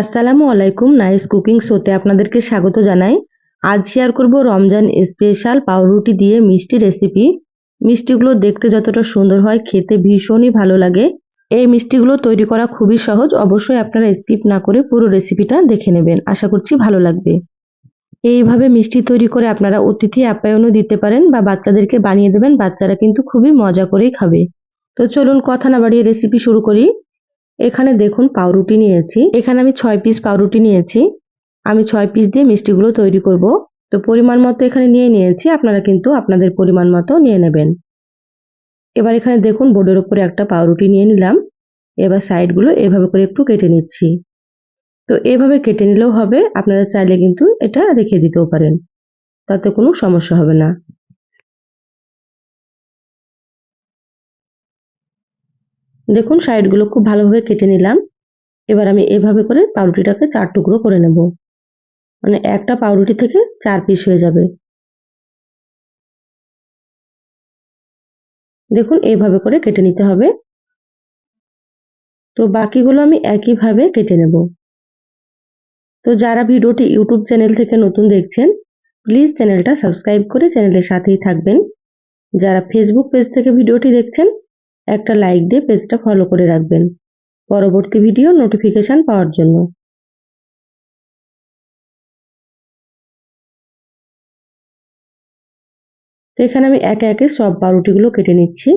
আসসালামু আলাইকুম, nice cooking শোতে আপনাদেরকে স্বাগত জানাই। আজ শেয়ার করব রমজান স্পেশাল পাউরুটি দিয়ে মিষ্টি রেসিপি মিষ্টিগুলো দেখতে যতটা সুন্দর হয়, খেতে ভীষণই ভালো লাগে। এই মিষ্টিগুলো তৈরি করা খুবই সহজ, অবশ্যই আপনারা স্কিপ না করে পুরো রেসিপিটা দেখে নেবেন। আশা করছি ভালো লাগবে। এইভাবে মিষ্টি তৈরি করে আপনারা অতিথি আপ্যায়নও দিতে পারেন বা বাচ্চাদেরকে বানিয়ে দেবেন, বাচ্চারা কিন্তু খুবই মজা করেই খাবে। তো চলুন কথা না বাড়িয়ে রেসিপি শুরু করি। এখানে দেখুন পাউরুটি নিয়েছি। এখানে আমি ছয় পিস পাউরুটি নিয়েছি। আমি ছয় পিস দিয়ে মিষ্টিগুলো তৈরি করব। তো পরিমাণ মতো এখানে নিয়ে নিয়েছি। আপনারা কিন্তু আপনাদের পরিমাণ মতো নিয়ে নেবেন। এবার এখানে দেখুন বোর্ডের উপরে একটা পাউরুটি নিয়ে নিলাম। এবার সাইডগুলো এভাবে করে একটু কেটে নিচ্ছি। তো এভাবে কেটে নিলেও হবে। আপনারা চাইলে কিন্তু এটা রেখে দিতেও পারেন। তাতে কোনো সমস্যা হবে না। দেখুন, সাইডগুলো খুব ভালোভাবে কেটে নিলাম। এবার আমি এভাবে করে পাউরুটিটাকে চার টুকরো করে নেব। মানে একটা পাউরুটি থেকে চার পিস হয়ে যাবে। দেখুন এইভাবে করে কেটে নিতে হবে। তো বাকিগুলো আমি একইভাবে কেটে নেব। তো যারা ভিডিওটি ইউটিউব চ্যানেল থেকে নতুন দেখছেন, প্লিজ চ্যানেলটা সাবস্ক্রাইব করে চ্যানেলের সাথেই থাকবেন। যারা ফেসবুক পেজ থেকে ভিডিওটি দেখছেন একটা লাইক দিয়ে পেজটা ফলো করে রাখবেন। পরবর্তী ভিডিও নোটিফিকেশান পাওয়ার জন্য। এখানে আমি একে একে সব পাউরুটিগুলো কেটে নিচ্ছি।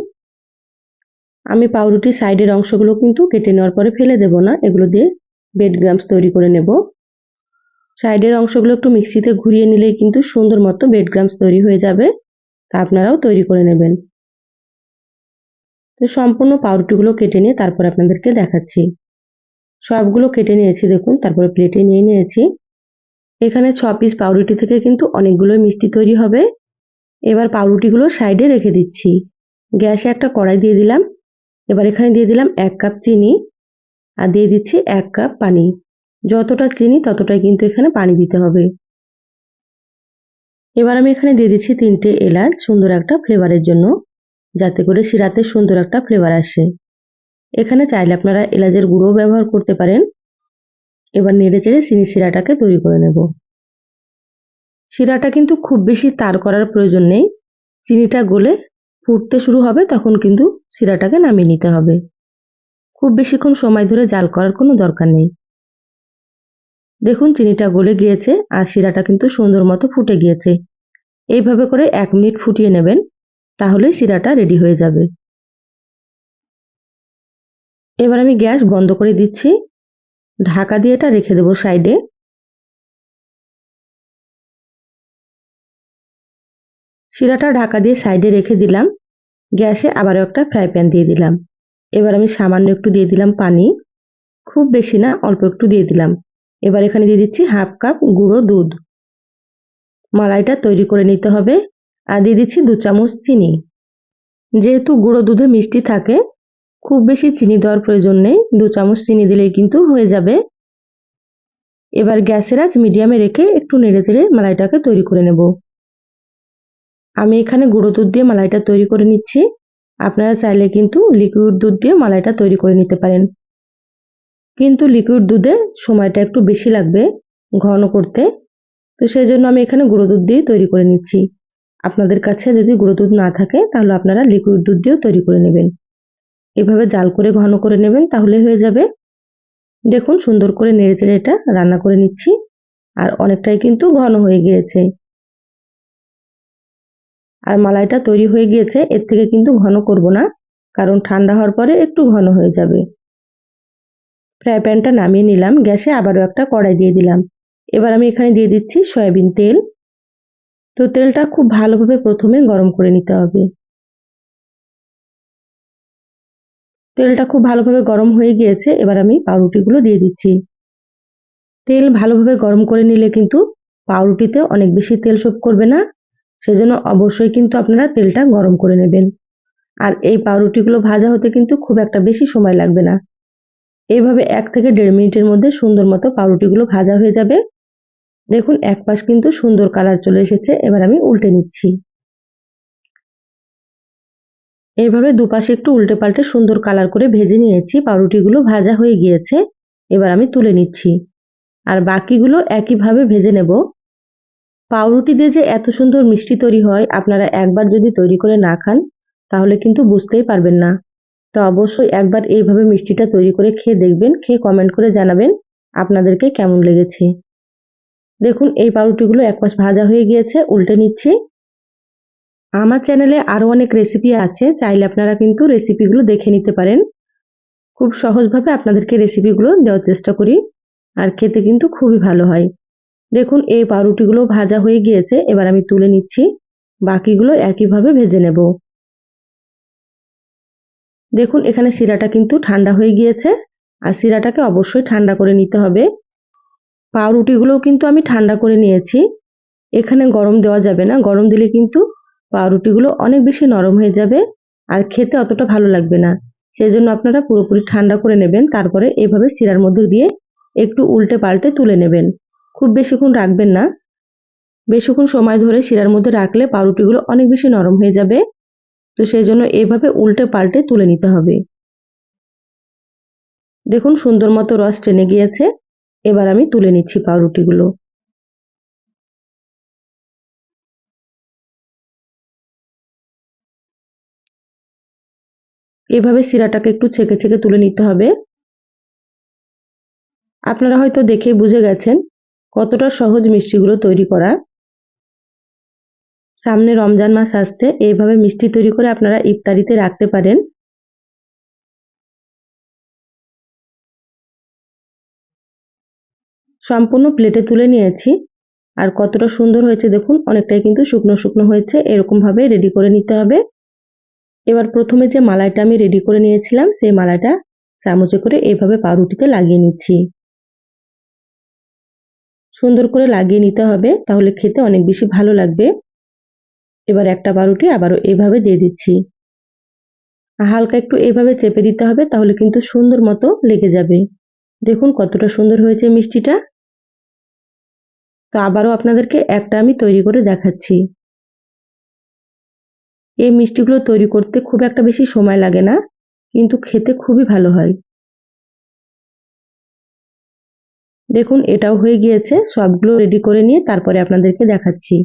আমি পাউরুটির সাইডের অংশগুলো কিন্তু কেটে নেওয়ার পরে ফেলে দেব না, এগুলো দিয়ে বেড গ্রামস তৈরি করে নেব। সাইডের অংশগুলো একটু মিক্সিতে ঘুরিয়ে নিলেই কিন্তু সুন্দর মতো বেড গ্রামস তৈরি হয়ে যাবে। তা আপনারাও তৈরি করে নেবেন। তো সম্পূর্ণ পাউরুটিগুলো কেটে নিয়ে তারপর আপনাদেরকে দেখাচ্ছি। সবগুলো কেটে নিয়েছি, দেখুন, তারপরে প্লেটে নিয়ে নিয়েছি। এখানে ছ পিস পাউরুটি থেকে কিন্তু অনেকগুলো মিষ্টি তৈরি হবে। এবার পাউরুটিগুলো সাইডে রেখে দিচ্ছি। গ্যাসে একটা কড়াই দিয়ে দিলাম। এবার এখানে দিয়ে দিলাম এক কাপ চিনি আর দিয়ে দিচ্ছি এক কাপ পানি। যতটা চিনি ততটাই কিন্তু এখানে পানি দিতে হবে। এবার আমি এখানে দিয়ে দিচ্ছি তিনটে এলাচ সুন্দর একটা ফ্লেভারের জন্য। যাতে করে শিরাতে সুন্দর একটা ফ্লেভার আসে। এখানে চাইলে আপনারা এলাচের গুঁড়ো ব্যবহার করতে পারেন। এবার নেড়ে চেড়ে চিনি শিরাটাকে তৈরি করে নেব। শিরাটা কিন্তু খুব বেশি তার করার প্রয়োজন নেই। চিনিটা গলে ফুটতে শুরু হবে তখন কিন্তু শিরাটাকে নামিয়ে নিতে হবে। খুব বেশিক্ষণ সময় ধরে জাল করার কোনো দরকার নেই। দেখুন চিনিটা গলে গিয়েছে আর শিরাটা কিন্তু সুন্দর মতো ফুটে গিয়েছে। এইভাবে করে এক মিনিট ফুটিয়ে নেবেন। তাহলেই শিরাটা রেডি হয়ে যাবে। এবার আমি গ্যাস বন্ধ করে দিচ্ছি। ঢাকা দিয়ে এটা রেখে দেবো সাইডে। শিরাটা ঢাকা দিয়ে সাইডে রেখে দিলাম। গ্যাসে আবারও একটা ফ্রাই প্যান দিয়ে দিলাম। এবার আমি সামান্য একটু দিয়ে দিলাম পানি। খুব বেশি না, অল্প একটু দিয়ে দিলাম। এবার এখানে দিয়ে দিচ্ছি হাফ কাপ গুঁড়ো দুধ। মালাইটা তৈরি করে নিতে হবে। আর দিয়ে দিচ্ছি দু চামচ চিনি। যেহেতু গুঁড়ো দুধে মিষ্টি থাকে, খুব বেশি চিনি দেওয়ার প্রয়োজন নেই। দু চামচ চিনি দিলেই কিন্তু হয়ে যাবে। এবার গ্যাসের আঁচ মিডিয়ামে রেখে একটু নেড়ে চেড়ে মালাইটাকে তৈরি করে নেব। আমি এখানে গুঁড়ো দুধ দিয়ে মালাইটা তৈরি করে নিচ্ছি। আপনারা চাইলে কিন্তু লিকুইড দুধ দিয়ে মালাইটা তৈরি করে নিতে পারেন। কিন্তু লিকুইড দুধে সময়টা একটু বেশি লাগবে ঘন করতে। তো সেই জন্য আমি এখানে গুঁড়ো দুধ দিয়ে তৈরি করে নিচ্ছি। আপনাদের কাছে যদি গুঁড়ো দুধ না থাকে, তাহলে আপনারা লিকুইড দুধ দিয়েও তৈরি করে নেবেন। এভাবে জাল করে ঘন করে নেবেন তাহলে হয়ে যাবে। দেখুন, সুন্দর করে নেড়ে চেড়ে এটা রান্না করে নিচ্ছি, আর অনেকটাই কিন্তু ঘন হয়ে গিয়েছে। আর মালাইটা তৈরি হয়ে গিয়েছে, এর থেকে কিন্তু ঘন করব না, কারণ ঠান্ডা হওয়ার পরে একটু ঘন হয়ে যাবে। ফ্রাই প্যানটা নামিয়ে নিলাম, গ্যাসে আবারও একটা কড়াই দিয়ে দিলাম। এবার আমি এখানে দিয়ে দিচ্ছি সয়াবিন তেল। তো তেলটা খুব ভালোভাবে প্রথমে গরম করে নিতে হবে। তেলটা খুব ভালোভাবে গরম হয়ে গিয়েছে, এবার আমি পাউরুটিগুলো দিয়ে দিচ্ছি। তেল ভালোভাবে গরম করে নিলে কিন্তু পাউরুটিতে অনেক বেশি তেল শোপ করবে না, সেজন্য অবশ্যই কিন্তু আপনারা তেলটা গরম করে নেবেন। আর এই পাউরুটিগুলো ভাজা হতে কিন্তু খুব একটা বেশি সময় লাগবে না। এইভাবে এক থেকে দেড় মিনিটের মধ্যে সুন্দর মতো পাউরুটিগুলো ভাজা হয়ে যাবে। দেখুন, এক পাশ কিন্তু সুন্দর কালার চলে এসেছে, এবার আমি উল্টে নিচ্ছি। এইভাবে দুপাশে একটু উল্টে পাল্টে সুন্দর কালার করে ভেজে নিয়েছি, পাউরুটিগুলো ভাজা হয়ে গিয়েছে, এবার আমি তুলে নিচ্ছি। আর বাকিগুলো একইভাবে ভেজে নেব। পাউরুটি দিয়ে যে এত সুন্দর মিষ্টি তৈরি হয়, আপনারা একবার যদি তৈরি করে না খান, তাহলে কিন্তু বুঝতেই পারবেন না। তো অবশ্যই একবার এইভাবে মিষ্টিটা তৈরি করে খেয়ে দেখবেন, খেয়ে কমেন্ট করে জানাবেন, আপনাদেরকে কেমন লেগেছে। দেখুন, এই পাউরুটিগুলো এক পাশ ভাজা হয়ে গিয়েছে, উল্টে নিচ্ছি। আমার চ্যানেলে আরও অনেক রেসিপি আছে, চাইলে আপনারা কিন্তু রেসিপিগুলো দেখে নিতে পারেন। খুব সহজভাবে আপনাদেরকে রেসিপিগুলো দেওয়ার চেষ্টা করি, আর খেতে কিন্তু খুবই ভালো হয়। দেখুন, এই পাউরুটিগুলো ভাজা হয়ে গিয়েছে, এবার আমি তুলে নিচ্ছি, বাকিগুলো একইভাবে ভেজে নেব। দেখুন, এখানে শিরাটা কিন্তু ঠান্ডা হয়ে গিয়েছে, আর শিরাটাকে অবশ্যই ঠান্ডা করে নিতে হবে। পাউরুটিগুলোও কিন্তু আমি ঠান্ডা করে নিয়েছি। এখানে গরম দেওয়া যাবে না। গরম দিলে কিন্তু পাউরুটিগুলো অনেক বেশি নরম হয়ে যাবে আর খেতে অতটা ভালো লাগবে না। সেই জন্য আপনারা পুরোপুরি ঠান্ডা করে নেবেন, তারপরে এভাবে শিরার মধ্যে দিয়ে একটু উল্টে পাল্টে তুলে নেবেন। খুব বেশিক্ষণ রাখবেন না। বেশিক্ষণ সময় ধরে শিরার মধ্যে রাখলে পাউরুটিগুলো অনেক বেশি নরম হয়ে যাবে। তো সেই জন্য এভাবে উল্টে পাল্টে তুলে নিতে হবে। দেখুন সুন্দর মতো রস টেনে গিয়েছে। এবার আমি তুলে নিচ্ছি পাউরুটিগুলো। এভাবে শিরাটাকে একটু ছেঁকে ছেঁকে তুলে নিতে হবে। আপনারা হয়তো দেখে বুঝে গেছেন কতটা সহজ মিষ্টিগুলো তৈরি করা। সামনে রমজান মাস আসছে, এইভাবে মিষ্টি তৈরি করে আপনারা ইফতারিতে রাখতে পারেন। সম্পূর্ণ প্লেটে তুলে নিয়েছি। আর কতটা সুন্দর হয়েছে দেখুন, অনেকটাই কিন্তু শুকনো শুকনো হয়েছে, এরকমভাবে রেডি করে নিতে হবে। এবার প্রথমে যে মালাইটা আমি রেডি করে নিয়েছিলাম, সেই মালাইটা চামচে করে এইভাবে পাউরুটিতে লাগিয়ে নিচ্ছি। সুন্দর করে লাগিয়ে নিতে হবে, তাহলে খেতে অনেক বেশি ভালো লাগবে। এবার একটা পাউরুটি আবারও এইভাবে দিয়ে দিচ্ছি। হালকা একটু এভাবে চেপে দিতে হবে, তাহলে কিন্তু সুন্দর মতো লেগে যাবে। দেখুন কতটা সুন্দর হয়েছে মিষ্টিটা। তো আবারও আপনাদেরকে একটা আমি তৈরি করে দেখাচ্ছি। এই মিষ্টিগুলো তৈরি করতে খুব একটা বেশি সময় লাগে না, কিন্তু খেতে খুবই ভালো হয়। দেখুন, এটাও হয়ে গিয়েছে, সবগুলো রেডি করে নিয়ে তারপরে আপনাদেরকে দেখাচ্ছি।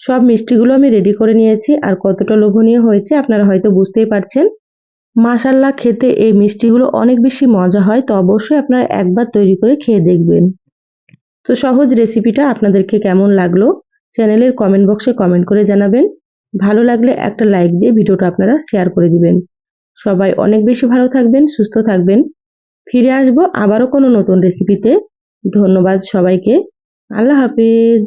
সব মিষ্টিগুলো আমি রেডি করে নিয়েছি, আর কতটা লোভনীয় হয়েছে আপনারা হয়তো বুঝতেই পারছেন। মাসাল্লাহ খেতে এই মিষ্টিগুলো অনেক বেশি মজা হয়, তো অবশ্যই আপনারা একবার তৈরি করে খেয়ে দেখবেন। তো সহজ রেসিপিটা আপনাদেরকে কেমন লাগল, চ্যানেলের কমেন্ট বক্সে কমেন্ট করে জানাবেন। ভালো লাগলে একটা লাইক দিয়ে ভিডিওটা আপনারা শেয়ার করে দিবেন। সবাই অনেক বেশি ভালো থাকবেন, সুস্থ থাকবেন। ফিরে আসব আবারও কোনো নতুন রেসিপিতে। ধন্যবাদ সবাইকে। আল্লাহ হাফিজ।